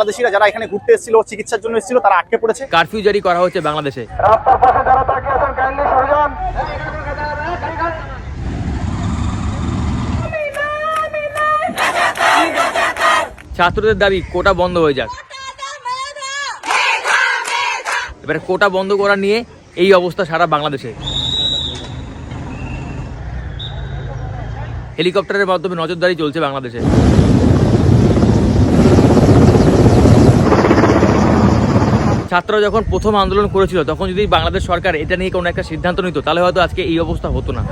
বাংলাদেশিরা যারা এখানে ঘুরতে এসেছিল চিকিৎসার জন্য এসেছিল তারা আটকে পড়েছে। কারফিউ জারি করা হচ্ছে বাংলাদেশে। রাস্তার পাশে যারা তাকিয়ে আছেন কাইন্ডলি সরে যান ছাত্রদের দাবি কোটা বন্ধ হয়ে যাক। এবারে কোটা বন্ধ করা নিয়ে এই অবস্থা সারা বাংলাদেশে। হেলিকপ্টারের মাধ্যমে নজরদারি চলছে বাংলাদেশে। ছাত্ররা যখন প্রথম আন্দোলন করেছিল তখন যদি বাংলাদেশ সরকার এটা নিয়ে কোনো একটা সিদ্ধান্ত নিত তাহলে হয়তো আজকে এই অবস্থা হতো না।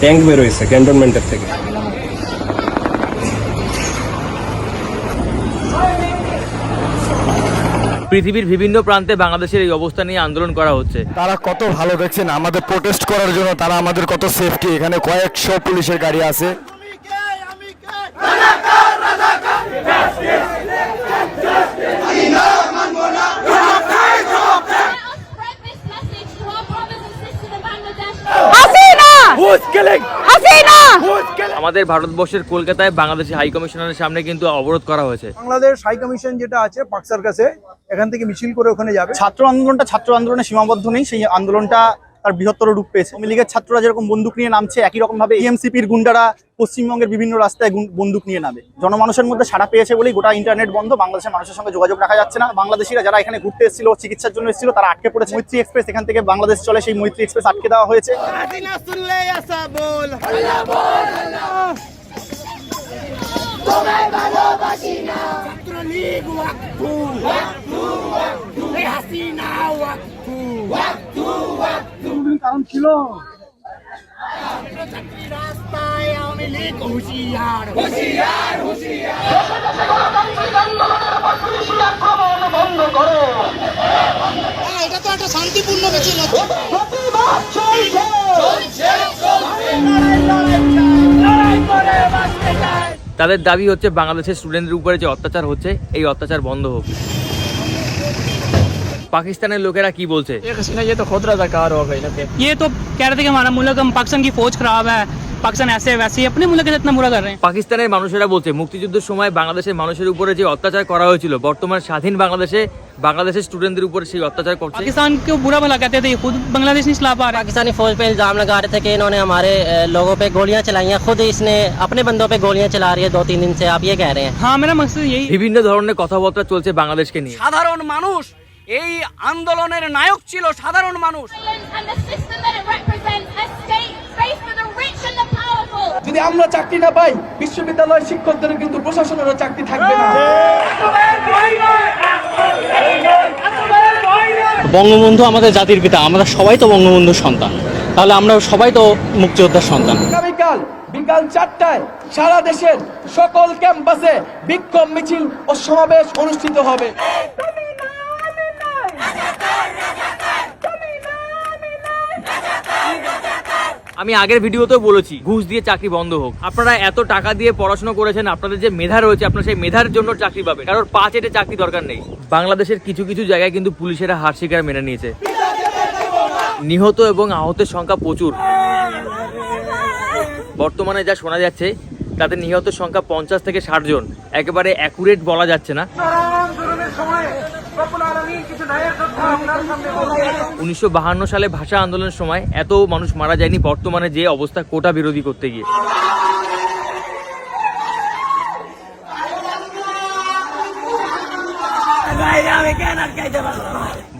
ট্যাঙ্ক বেরোয়েছে ক্যান্টনমেন্টের থেকে। পৃথিবীর বিভিন্ন প্রান্তে বাংলাদেশের এই অবস্থা নিয়ে আন্দোলন করা হচ্ছে। তারা কত ভালো দেখছেন আমাদের প্রোটেস্ট করার জন্য তারা আমাদের কত সেফটি এখানে কয়েকশো পুলিশের গাড়ি আছে। আমাদের ভারতবর্ষের কলকাতায় বাংলাদেশি হাই কমিশনারের সামনে কিন্তু অবরোধ করা হয়েছে। বাংলাদেশ হাই কমিশন যেটা আছে পাকসার কাছে এখান থেকে মিছিল করে ওখানে যাবে। ছাত্র আন্দোলনটা ছাত্র আন্দোলনে সীমাবদ্ধ নেই সেই আন্দোলনটা তার বৃহত্তর রূপ পেয়েছে আওয়ামী লীগের ছাত্ররা যেরকম বন্দুক নিয়ে নামছে একই রকম ভাবে টিএমসিপির গুন্ডারা পশ্চিমবঙ্গের বিভিন্ন রাস্তায় বন্দুক নিয়ে নামে জনমানুষের মধ্যে সাড়া পেয়েছে বলেই গোটা ইন্টারনেট বন্ধ বাংলাদেশের মানুষের সঙ্গে যোগাযোগ রাখা যাচ্ছে না বাংলাদেশিরা যারা এখানে ঘুরতে এসেছিল চিকিৎসার জন্য এসেছিল তারা আটকে পড়েছে মৈত্রী এক্সপ্রেস এখান থেকে বাংলাদেশ চলে সেই মৈত্রী এক্সপ্রেস আটকে দেওয়া হয়েছে কারণ ছিল। তাদের দাবি হচ্ছে বাংলাদেশের স্টুডেন্টদের উপরে যে অত্যাচার হচ্ছে এই অত্যাচার বন্ধ হোক। পাকিস্তানের লোকেরা কি বলছে ये तो कह रहे थे कि हमारा मुल्क हम पाकिस्तान की फौज खराब है पाकिस्तान ऐसे है वैसे ही अपने मुल्क के साथ इतना बुरा कर रहे हैं পাকিস্তানের মানুষেরা বলছে মুক্তিযুদ্ধের সময় বাংলাদেশের মানুষের উপরে যে অত্যাচার করা হয়েছিল বর্তমান স্বাধীন বাংলাদেশে বাংলাদেশের স্টুডেন্টদের উপরে সেই অত্যাচার করছে पाकिस्तान को बुरा भला कहते थे खुद बांग्लादेश नहीं चला पा रहा पाकिस्तानी फौज पे इल्जाम लगा रहे थे कि इन्होंने हमारे अ, लोगों पे गोलियां चलाई हैं खुद इसने अपने बंदों पे गोलियां चला रही है दो तीन दिन से आप ये कह रहे हैं हाँ मेरा मकसद यही বিভিন্ন ধরনের কথাবার্তা চলছে বাংলাদেশকে নিয়ে সাধারণ মানুষ এই আন্দোলনের নায়ক ছিল সাধারণ মানুষ. যদি আমরা চাকরি না পাই বিশ্ববিদ্যালয়ের শিক্ষকদের কিন্তু প্রশাসনেরও চাকরি থাকবে না। বঙ্গবন্ধু আমাদের জাতির পিতা আমরা সবাই তো বঙ্গবন্ধুর সন্তান। তাহলে আমরা সবাই তো মুক্তিযোদ্ধার সন্তান। আগামীকাল বিকাল চারটায় সারা দেশের সকল ক্যাম্পাসে বিক্ষোভ মিছিল ও সমাবেশ অনুষ্ঠিত হবে। আমি আগের ভিডিওতেও বলেছি, ঘুষ দিয়ে চাকরি বন্ধ হোক। আপনারা এত টাকা দিয়ে পড়াশোনা করেছেন, আপনাদের যে মেধা রয়েছে, আপনারা সেই মেধার জন্য চাকরি পাবেন। কারণ পাঁচ এটে চাকরি দরকার নেই। বাংলাদেশের কিছু কিছু জায়গায় কিন্তু পুলিশেরা হার শিকার মেনে নিয়েছে। নিহত এবং আহতের সংখ্যা প্রচুর। বর্তমানে যা শোনা যাচ্ছে, তাতে নিহতের সংখ্যা পঞ্চাশ থেকে ষাট জন। একেবারে অ্যাকুরেট বলা যাচ্ছে না। উনিশশো বাহান্ন সালে ভাষা আন্দোলনের সময় এত মানুষ মারা যায়নি বর্তমানে যে অবস্থা কোটা বিরোধী করতে গিয়ে।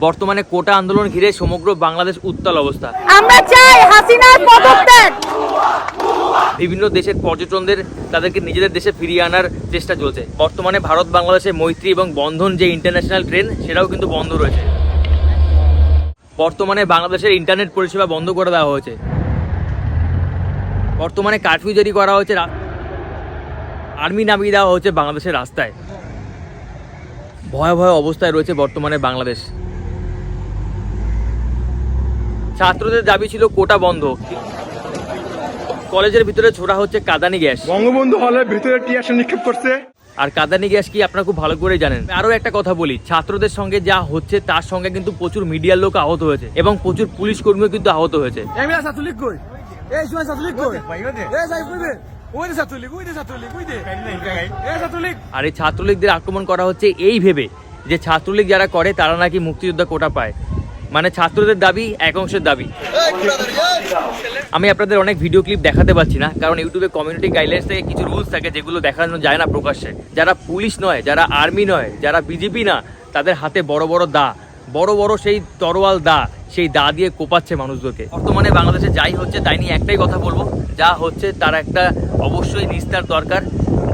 বর্তমানে কোটা আন্দোলন ঘিরে সমগ্র বাংলাদেশ উত্তাল অবস্থা। আমরা চাই হাসিনার পদত্যাগ। বিভিন্ন দেশের পর্যটনদের তাদেরকে নিজেদের দেশে ফিরিয়ে আনার চেষ্টা চলছে। বর্তমানে ভারত, বাংলাদেশে মৈত্রী এবং বন্ধন যে ইন্টারন্যাশনাল ট্রেন সেটাও কিন্তু বন্ধ রয়েছে। বর্তমানে বাংলাদেশের ইন্টারনেট পরিষেবা বন্ধ করে দেওয়া হয়েছে। বর্তমানে কারফিউ জারি করা হয়েছে আর্মি নামিয়ে দেওয়া হয়েছে বাংলাদেশের রাস্তায়। ভয়াবহ অবস্থায় রয়েছে বর্তমানে বাংলাদেশ। ছাত্রদের দাবি ছিল কোটা বন্ধ। কলেজের ভিতরে ছোড়া হচ্ছে কাদানি গ্যাস। বঙ্গবন্ধু হলের ভিতরে টিয়াসা নিক্ষেপ করছে। আর কাদানি গ্যাস কি আপনারা খুব ভালো করে জানেন। আরও একটা কথা বলি ছাত্রদের সঙ্গে যা হচ্ছে তার সঙ্গে কিন্তু প্রচুর মিডিয়ার লোক আহত হয়েছে এবং প্রচুর পুলিশ কর্মীও কিন্তু আহত হয়েছে। আর এই ছাত্রলীগদের আক্রমণ করা হচ্ছে এই ভেবে যে ছাত্রলীগ যারা করে তারা নাকি মুক্তিযোদ্ধা কোটা পায়। মানে ছাত্রদের দাবি, এক অংশের দাবি। আমি আপনাদের অনেক ভিডিও ক্লিপ দেখাতে পাচ্ছি না, কারণ ইউটিউবে কমিউনিটি গাইডলাইন্স থেকে কিছু রুলস থাকে যেগুলো দেখানো যায় না প্রকাশ্যে। যারা পুলিশ নয়, যারা আর্মি নয়, যারা বিজেপি না, তাদের হাতে বড় বড় দা, বড় বড় সেই তরোয়াল দা, সেই দা দিয়ে কোপাচ্ছে মানুষদেরকে বর্তমানে বাংলাদেশে যাই হচ্ছে, তাই নিয়ে একটাই কথা বলব, যা হচ্ছে তার একটা অবশ্যই নিস্তার দরকার।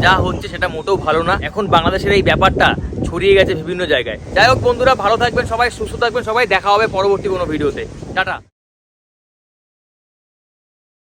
যা হচ্ছে সেটা মোটেও ভালো না। এখন বাংলাদেশের এই ব্যাপারটা ছড়িয়ে গেছে বিভিন্ন জায়গায়। যাই হোক বন্ধুরা, ভালো থাকবেন সবাই, সুস্থ থাকবেন সবাই, দেখা হবে পরবর্তী কোনো ভিডিওতে। টাটা।